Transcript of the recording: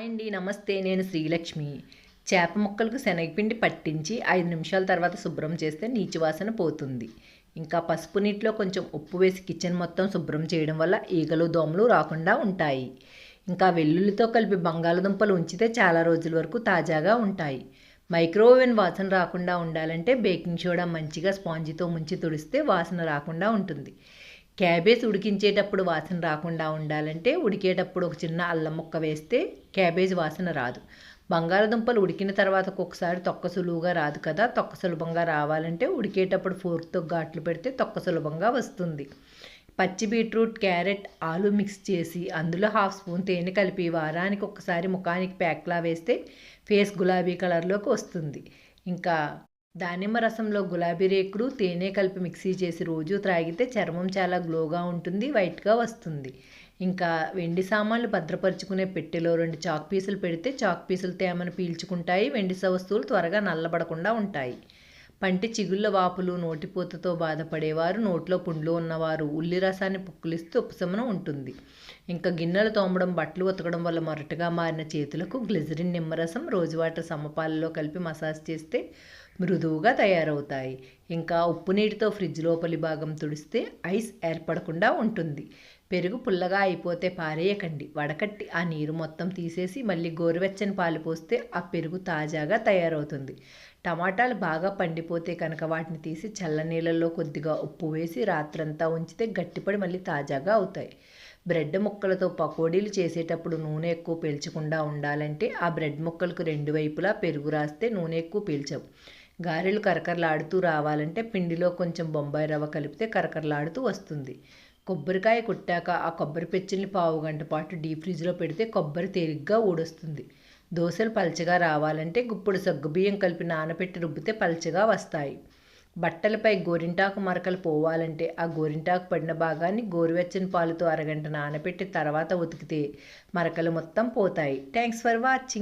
Hi అండి నమస్తే. నేను శ్రీలక్ష్మి. చేప ముక్కలకు శనగపిండి పట్టించి ఐదు నిమిషాల తర్వాత శుభ్రం చేస్తే నీచు వాసన పోతుంది. ఇంకా పసుపు నీటిలో కొంచెం ఉప్పు వేసి కిచెన్ మొత్తం శుభ్రం చేయడం వల్ల ఈగలు దోమలు రాకుండా ఉంటాయి. ఇంకా వెల్లుల్లితో కలిపి బంగాళదుంపలు ఉంచితే చాలా రోజుల వరకు తాజాగా ఉంటాయి. మైక్రోవేవెన్ వాసన రాకుండా ఉండాలంటే బేకింగ్ సోడా మంచిగా స్పాంజితో ముంచి తుడిస్తే వాసన రాకుండా ఉంటుంది. క్యాబేజ్ ఉడికించేటప్పుడు వాసన రాకుండా ఉండాలంటే ఉడికేటప్పుడు ఒక చిన్న అల్లం ముక్క వేస్తే క్యాబేజ్ వాసన రాదు. బంగాళదుంపలు ఉడికిన తర్వాత ఒక్కొక్కసారి తొక్క సులువుగా రాదు కదా తొక్క సులభంగా రావాలంటే ఉడికేటప్పుడు ఫోర్క్తో ఘాట్లు పెడితే తొక్క సులభంగా వస్తుంది. పచ్చి బీట్రూట్ క్యారెట్ ఆలు మిక్స్ చేసి అందులో హాఫ్ స్పూన్ తేనె కలిపి వారానికి ఒకసారి ముఖానికి ప్యాక్లా వేస్తే ఫేస్ గులాబీ కలర్లోకి వస్తుంది. ఇంకా దానిమ్మ రసంలో గులాబీ రేకుడు తేనె కలిపి మిక్సీ చేసి రోజు త్రాగితే చర్మం చాలా గ్లోగా ఉంటుంది వైట్గా వస్తుంది. ఇంకా వెండి సామాన్లు భద్రపరుచుకునే పెట్టెలో రెండు చాక్ పీసులు పెడితే చాక్ పీసులు తేమను పీల్చుకుంటాయి వెండి వస్తువులు త్వరగా నల్లబడకుండా ఉంటాయి. పంటి చిగుళ్ళ వాపులు నోటిపూతతో బాధపడేవారు నోట్లో పుండ్లు ఉన్నవారు. ఉల్లి రసాన్ని పుక్కులిస్తే ఉపశమనం ఉంటుంది. ఇంకా గిన్నెలు తోమడం బట్టలు ఉతకడం వల్ల మొరటగా మారిన చేతులకు గ్లిజరిన్ నిమ్మరసం రోజు వాటర్ సమపాలలో కలిపి మసాజ్ చేస్తే మృదువుగా తయారవుతాయి. ఇంకా ఉప్పు నీటితో ఫ్రిడ్జ్ లోపలి భాగం తుడిస్తే ఐస్ ఏర్పడకుండా ఉంటుంది. పెరుగు పుల్లగా అయిపోతే పారేయకండి. వడకట్టి ఆ నీరు మొత్తం తీసేసి మళ్ళీ గోరువెచ్చని పాలు పోస్తే ఆ పెరుగు తాజాగా తయారవుతుంది. టమాటాలు బాగా పండిపోతే కనుక వాటిని తీసి చల్ల నీళ్ళల్లో కొద్దిగా ఉప్పు వేసి రాత్రంతా ఉంచితే గట్టిపడి మళ్ళీ తాజాగా అవుతాయి. బ్రెడ్ ముక్కలతో పకోడీలు చేసేటప్పుడు నూనె ఎక్కువ పీల్చకుండా ఉండాలంటే ఆ బ్రెడ్ ముక్కలకు రెండు వైపులా పెరుగు రాస్తే నూనె ఎక్కువ పీల్చవు. గారెలు కరకరలాడుతూ రావాలంటే పిండిలో కొంచెం బొంబాయి రవ్వ కలిపితే కరకరలాడుతూ వస్తుంది. కొబ్బరికాయ కొట్టాక ఆ కొబ్బరి పెచ్చల్ని పావు గంట పాటు డీప్ ఫ్రిడ్జ్లో పెడితే కొబ్బరి తేలిగ్గా ఊడొస్తుంది. దోశలు పలచగా రావాలంటే గుప్పుడు సగ్గుబియ్యం కలిపి నానబెట్టి రుబ్బితే పలచగా వస్తాయి. బట్టలపై గోరింటాకు మరకలు పోవాలంటే ఆ గోరింటాకు పడిన భాగాన్ని గోరువెచ్చని పాలుతో అరగంట నానబెట్టి తర్వాత ఉతికితే మరకలు మొత్తం పోతాయి. Thanks for watching.